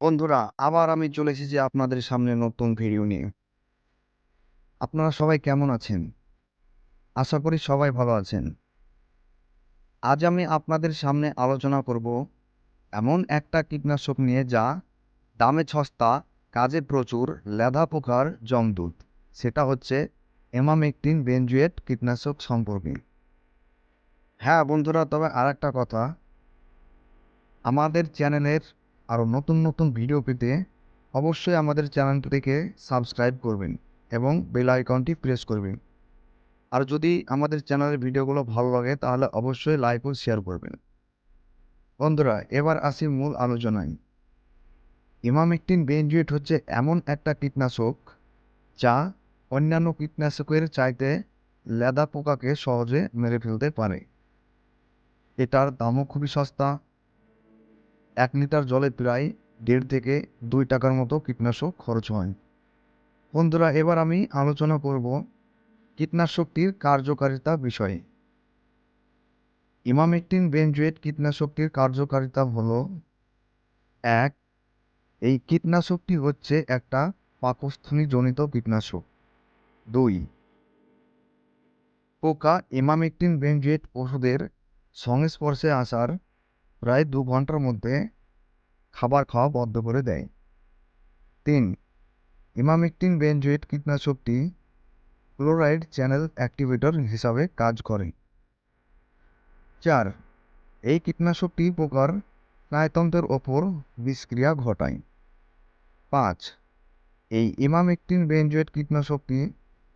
বন্ধুরা, আবার আমি চলে এসেছি আপনাদের সামনে নতুন ভিডিও নিয়ে। আপনারা সবাই কেমন আছেন? আশা করি সবাই ভালো আছেন। আজ আমি আপনাদের সামনে আলোচনা করব এমন একটা কীটনাশক নিয়ে যা দামে সস্তা, কাজে প্রচুর লেদা পোকার জমদূত সেটা হচ্ছে এমামেকটিন বেনজুয়েট কীটনাশক সম্পর্কে। হ্যাঁ বন্ধুরা, তবে আর একটা কথা। আমাদের চ্যানেলের আরও নতুন নতুন ভিডিও পেতে অবশ্যই আমাদের চ্যানেলটিকে সাবস্ক্রাইব করবেন এবং বেল আইকনটি প্রেস করবেন। আর যদি আমাদের চ্যানেলের ভিডিওগুলো ভালো লাগে, তাহলে অবশ্যই লাইক ও শেয়ার করবেন। বন্ধুরা, এবার আসি মূল আলোচনায়। ইমামেকটিন বেনজুয়েট হচ্ছে এমন একটা কীটনাশক যা অন্যান্য কীটনাশকের চাইতে লেদা পোকাকে সহজে মেরে ফেলতে পারে। এটার দামও খুবই সস্তা এক লিটার জলে প্রায় দেড় থেকে দুই টাকার মতো কীটনাশক খরচ হয়। বন্ধুরা, এবার আমি আলোচনা করব কীটনাশকটির কার্যকারিতা বিষয়ে। ইমামেকটিন বেনজুয়েট কীটনাশকটির কার্যকারিতা হলো, এক, এই কীটনাশকটি হচ্ছে একটা পাকস্থলীজনিত কীটনাশক। দুই, পোকা ইমামেকটিন বেনজুয়েট ওষুধের সংস্পর্শে আসার প্রায় দু ঘণ্টার মধ্যে খাবার খাওয়া বন্ধ করে দেয়। তিন, ইমামেকটিন বেনজুয়েট কীটনাশকটি ক্লোরাইড চ্যানেল অ্যাক্টিভেটর হিসাবে কাজ করে। চার, এই কীটনাশকটি পোকার স্নায়ুতন্ত্রের ওপর বিষক্রিয়া ঘটায়। পাঁচ, এই ইমামেকটিন বেনজুয়েট কীটনাশকটি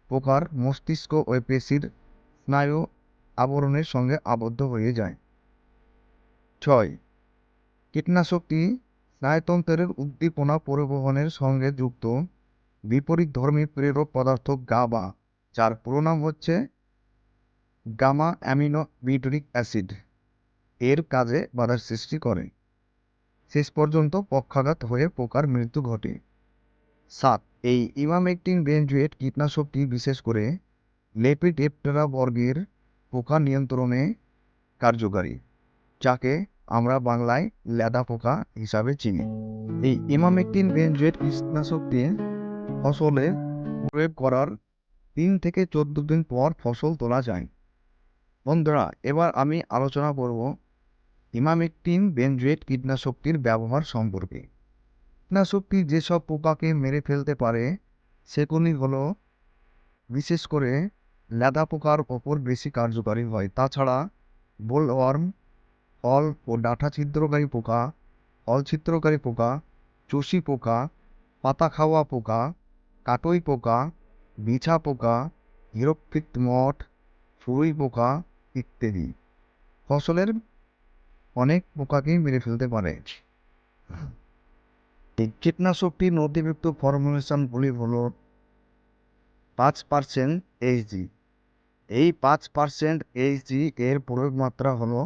পোকার মস্তিষ্ক ও পেশির স্নায়ু আবরণের সঙ্গে আবদ্ধ হয়ে যায়। ছয়। কীটনাশকটি স্নায়ুতন্ত্রের উদ্দীপনা পরিবহনের সঙ্গে যুক্ত। বিপরীত ধর্মী প্রেরক পদার্থ গাবা, যার পুরো নাম হচ্ছে গামা অ্যামিনো বিউটরিক অ্যাসিড। এর কাজে বাধার সৃষ্টি করে। শেষ পর্যন্ত পক্ষাঘাত হয়ে পোকার মৃত্যু ঘটে। সাত, এই ইমামেকটিন বেনজুয়েট কীটনাশকটি বিশেষ করে লেপিডেপ্টেরা বর্গের পোকা নিয়ন্ত্রণে কার্যকারী, যাকে আমরা বাংলায় লেদা পোকা হিসাবে চিনি। এই ইমামেকটিন বেনজুয়েট কীটনাশকটি ফসলে প্রয়োগ করার তিন থেকে চোদ্দ দিন পর ফসল তোলা যায়। বন্ধুরা, এবার আমি আলোচনা করব ইমামেকটিন বেনজুয়েট কীটনাশকটির ব্যবহার সম্পর্কে। কীটনাশকটি যেসব পোকাকে মেরে ফেলতে পারে, সেগুলি হলো বিশেষ করে লেদা পোকার ওপর বেশি কার্যকারী হয়। তাছাড়া বোলওয়ার্ম ও ডাঁটা ছিদ্রকারী পোকা ফল ছিদ্রকারী পোকা, চষি পোকা, পাতা খাওয়া পোকা, কাটই পোকা, বিছা পোকা, হিরোকৃত মঠ ফুরুই পোকা ইত্যাদি। ফসলের অনেক পোকাকেই মেরে ফেলতে পারে। এই কীটনাশকটির নথিভুক্ত ফর্মুলেশনগুলি হল পাঁচ পার্সেন্ট এইচ এইচজি এই পাঁচ পার্সেন্ট এইচ এইচজি এর প্রয়োগ মাত্রা হলো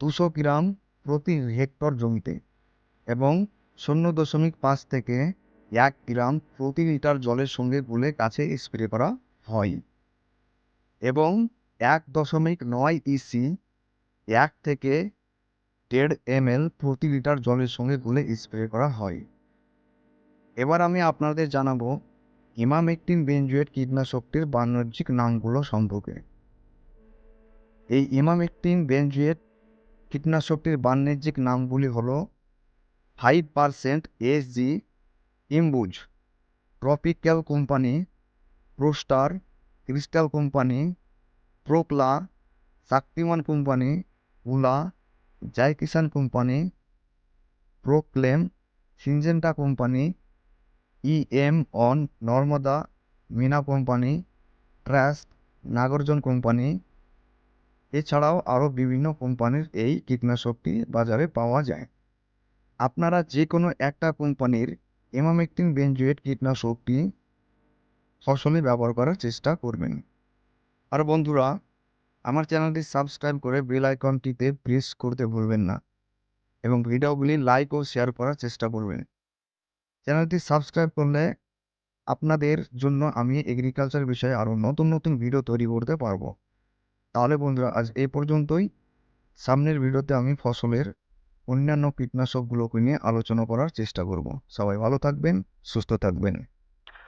দুশো গ্রাম প্রতি হেক্টর জমিতে এবং শূন্য দশমিক পাঁচ থেকে এক গ্রাম প্রতি লিটার জলের সঙ্গে গুলে গাছে স্প্রে করা হয় এবং এক দশমিক নয় ইসি এক থেকে দেড় এম এল প্রতি লিটার জলের সঙ্গে গুলে স্প্রে করা হয়। এবার আমি আপনাদের জানাব ইমামেকটিন বেনজুয়েট কীটনাশকটির বাণিজ্যিক নামগুলো সম্পর্কে। এই ইমামেকটিন বেনজুয়েট কীটনাশকটির বাণিজ্যিক নামগুলি হলো ফাইভ পারসেন্ট এসজি ইম্বুজ, ট্রপিক্যাল কোম্পানি, প্রোস্টার, ক্রিস্টাল কোম্পানি, প্রোকলা, শক্তিমান কোম্পানি, উলা Jai Kisan company, proclaim, Syngenta company, EM অন নর্মদা, মিনা কোম্পানি, ট্রাস্ট, নাগার্জুন কোম্পানি এছাড়াও আরও বিভিন্ন কোম্পানির এই কীটনাশকটি বাজারে পাওয়া যায়। আপনারা যে কোনো একটা কোম্পানির এমামেকটিন বেঞ্জুয়েট কীটনাশকটি ফসলে ব্যবহার করার চেষ্টা করবেন। আর বন্ধুরা, আমার চ্যানেলটি সাবস্ক্রাইব করে বেল আইকনটিতে প্রেস করতে ভুলবেন না এবং ভিডিওগুলি লাইক ও শেয়ার করার চেষ্টা করবেন। চ্যানেলটি সাবস্ক্রাইব করলে আপনাদের জন্য আমি এগ্রিকালচার বিষয়ে আরও নতুন নতুন ভিডিও তৈরি করতে পারব। তাহলে বন্ধুরা, আজ এ পর্যন্তই। সামনের ভিডিওতে আমি ফসলের অন্যান্য কীটনাশকগুলোকে নিয়ে আলোচনা করার চেষ্টা করব। সবাই ভালো থাকবেন, সুস্থ থাকবেন।